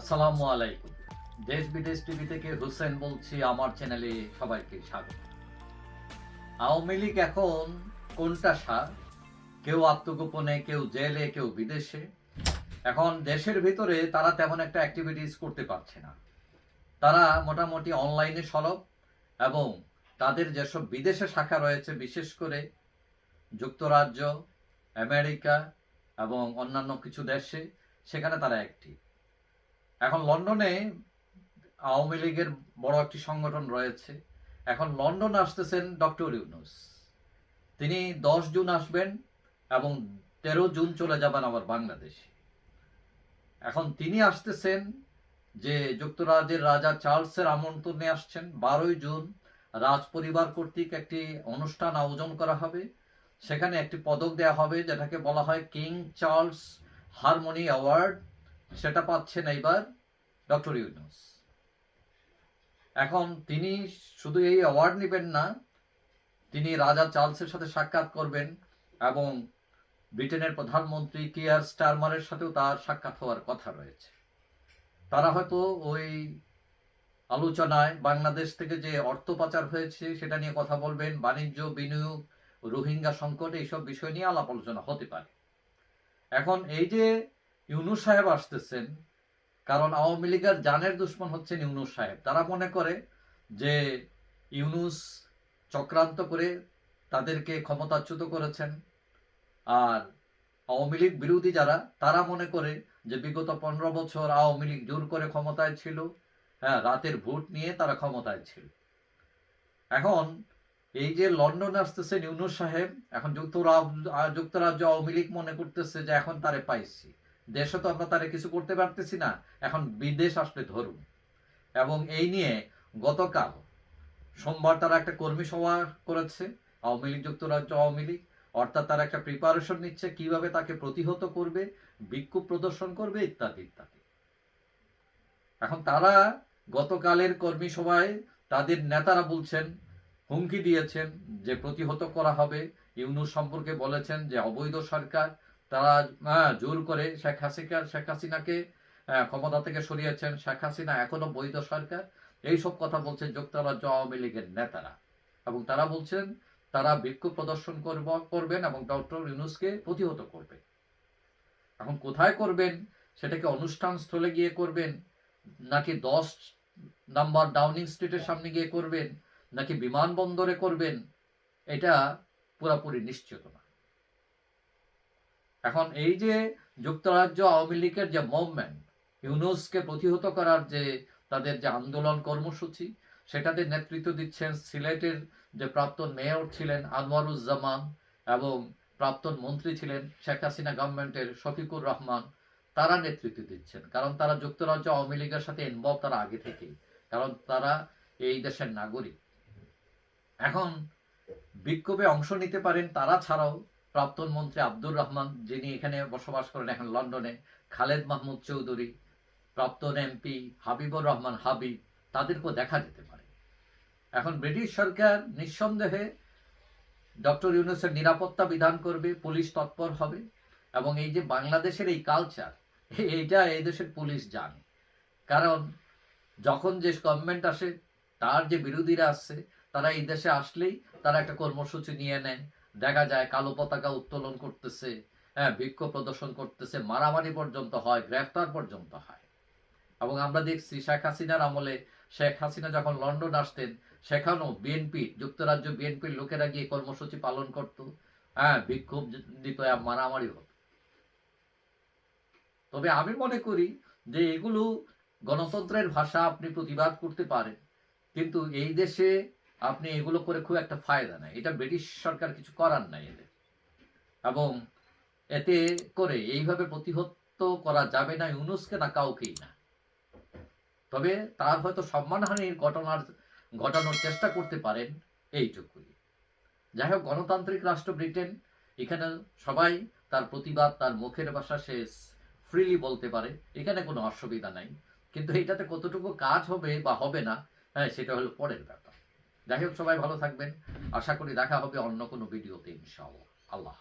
আসসালামু আলাইকুম। দেশ বিদেশ টিভি থেকে হুসেন বলছি, আমার চ্যানেলে সবাইকে স্বাগত। আওয়ামী লীগ এখন কোনটা সার? কেউ আত্মগোপনে, কেউ জেলে, কেউ বিদেশে। এখন দেশের ভিতরে তারা তেমন একটা অ্যাক্টিভিটিস করতে পারছে না। তারা মোটামুটি অনলাইনে সরব এবং তাদের যেসব বিদেশে শাখা রয়েছে, বিশেষ করে যুক্তরাজ্য, আমেরিকা এবং অন্যান্য কিছু দেশে, সেখানে তারা অ্যাক্টিভ এখন লন্ডনে আওয়ামী লীগের বড় একটি সংগঠন রয়েছে। এখন লন্ডন আসতেছেন ডক্টর ইউনুস। তিনি দশ জুন আসবেন এবং তেরো জুন চলে যাবেন আবার বাংলাদেশে। এখন তিনি আসতেছেন যে যুক্তরাজ্যের রাজা চার্লসের আমন্ত্রণে আসছেন। বারোই জুন রাজ পরিবার কর্তৃক একটি অনুষ্ঠান আয়োজন করা হবে। সেখানে একটি পদক দেওয়া হবে যেটাকে বলা হয় কিং চার্লস হারমোনি অ্যাওয়ার্ড। সেটা পাচ্ছেন এইবার ডক্টর ইউনুস। এখন তিনি শুধু এই অ্যাওয়ার্ড নেবেন না, তিনি রাজা চার্লসের সাথে সাক্ষাৎ করবেন এবং ব্রিটেনের প্রধানমন্ত্রী কেয়ার স্টারমারের সাথেও তার সাক্ষাৎ হওয়ার কথা রয়েছে। তারা হয়তো ওই আলোচনায় বাংলাদেশ থেকে যে অর্থ পাচার হয়েছে সেটা নিয়ে কথা বলবেন, বাণিজ্য, বিনিয়োগ, রোহিঙ্গা সংকট, এইসব বিষয় নিয়ে আলাপ আলোচনা হতে পারে। এখন এই যে ইউনুস সাহেব আসতেছেন, কারণ আওয়ামী লীগের জানের দুশ্মন হচ্ছেন ইউনুস সাহেব। তারা মনে করে যে ইউনুস চক্রান্ত করে তাদেরকে ক্ষমতাচ্যুত করেছেন, আর আওয়ামী লীগ বিরোধী যারা, তারা মনে করে যে বিগত পনেরো বছর আওয়ামী লীগ জোর করে ক্ষমতায় ছিল হ্যাঁ রাতের ভোট নিয়ে তারা ক্ষমতায় ছিল। এখন এই যে লন্ডন আসতেছেন ইউনুস সাহেব, এখন যুক্তরাজ্য আওয়ামী লীগ মনে করতেছে যে এখন তারে পাইছি। দেশে তো আমরা তারে কিছু করতে পারতেছি না। এখন বিদেশ আসলে ধরুন। এবং এই নিয়ে গতকাল সোমবার তারা একটা কর্মী সভা করেছে, আওয়ামী লীগ, যুক্তরাজ্য আওয়ামী লীগ। অর্থাৎ তারা একটা প্রিপারেশন নিচ্ছে, কীভাবে তাকে প্রতিহত করবে, বিক্ষোভ প্রদর্শন করবে, ইত্যাদি ইত্যাদি। এখন তারা গতকালের কর্মী সভায় তাদের নেতারা বলছেন, হুমকি দিয়েছেন যে প্রতিহত করা হবে। ইউনুস সম্পর্কে বলেছেন যে অবৈধ সরকার তারা জোর করে শেখ হাসিনা শেখ হাসিনাকে ক্ষমতা থেকে সরিয়েছেন। শেখ হাসিনা এখনও বৈধ সরকার। এইসব কথা বলছেন যুক্তরাজ্য আওয়ামী লীগের নেতারা। এবং তারা বলছেন, তারা বিক্ষোভ প্রদর্শন করব, করবেন এবং ডক্টর ইউনুসকে প্রতিহত করবে এখন কোথায় করবেন? সেটাকে অনুষ্ঠান স্থলে গিয়ে করবেন? নাকি দশ নাম্বার ডাউনিং স্ট্রিটের সামনে গিয়ে করবেন? নাকি বিমানবন্দরে করবেন? এটা পুরাপুরি নিশ্চিত না এখন এই যে যুক্তরাজ্য আওয়ামী লীগের যে মুভমেন্ট ইউনুসকে প্রতিহত করার যে তাদের যে আন্দোলন কর্মসূচি, সেটাতে নেতৃত্ব দিচ্ছেন সিলেটের যে প্রাক্তন মেয়র ছিলেন আনোয়ারুজ্জামান এবং প্রাক্তন মন্ত্রী ছিলেন শেখ হাসিনা গভর্নমেন্টের শফিকুর রহমান, তারা নেতৃত্ব দিচ্ছেন। কারণ তারা যুক্তরাজ্য আওয়ামী লীগের সাথে ইনভলভ তারা আগে থেকেই। কারণ তারা এই দেশের নাগরিক। এখন বিক্ষোভে অংশ নিতে পারেন তারা ছাড়াও প্রাক্তন মন্ত্রী আব্দুর রহমান, যিনি এখানে বসবাস করেন এখন লন্ডনে, খালেদ মাহমুদ চৌধুরী, প্রাক্তন এমপি হাবিবুর রহমান হাবিব, তাদেরকেও দেখা যেতে পারে। এখন ব্রিটিশ সরকার নিঃসন্দেহে ডক্টর ইউনুসের নিরাপত্তা বিধান করবে, পুলিশ তৎপর হবে, এবং এই যে বাংলাদেশের এই কালচার এইটা এই দেশের পুলিশ জানে। কারণ যখন যে গভর্নমেন্ট আসে, তার যে বিরোধীরা আসছে, তারা এই দেশে আসলেই তারা একটা কর্মসূচি নিয়ে নেয় দেখা যায় কালো পতাকা উত্তোলন করতেছে হ্যাঁ বিক্ষোভ প্রদর্শন করতেছে, মারামারি পর্যন্ত হয়, গ্রেফতার পর্যন্ত হয়। এবং আমরা দেখছি শেখ হাসিনার আমলে, শেখ হাসিনা যখন লন্ডন আসতেন, সেখানেও বিএনপি, যুক্তরাজ্য বিএনপির লোকেরা গিয়ে কর্মসূচি পালন করত হ্যাঁ বিক্ষোভ দিত মারামারি হতো তবে আমি মনে করি যে এগুলো গণতন্ত্রের ভাষা আপনি প্রতিবাদ করতে পারেন, কিন্তু এই দেশে আপনি এগুলো করে খুব একটা ফায়দা নাই। এটা ব্রিটিশ সরকার কিছু করার নাই এদের। এবং এতে করে এইভাবে প্রতিহত করা যাবে না, ইউনুসকে না, কাউকেই না। তবে তার হয়তো সম্মানহানির ঘটনার, ঘটানোর চেষ্টা করতে পারেন এইটুকুই। যাই হোক, গণতান্ত্রিক রাষ্ট্র ব্রিটেন, এখানে সবাই তার প্রতিবাদ, তার মুখের ভাষা সে ফ্রিলি বলতে পারে। এখানে কোনো অসুবিধা নাই। কিন্তু এটাতে কতটুকু কাজ হবে বা হবে না হ্যাঁ সেটা হলো পরের ব্যাপার। যাই হোক সবাই ভালো থাকবেন। আশা করি দেখা হবে অন্য কোনো ভিডিওতে ইনশাআল্লাহ। আল্লাহ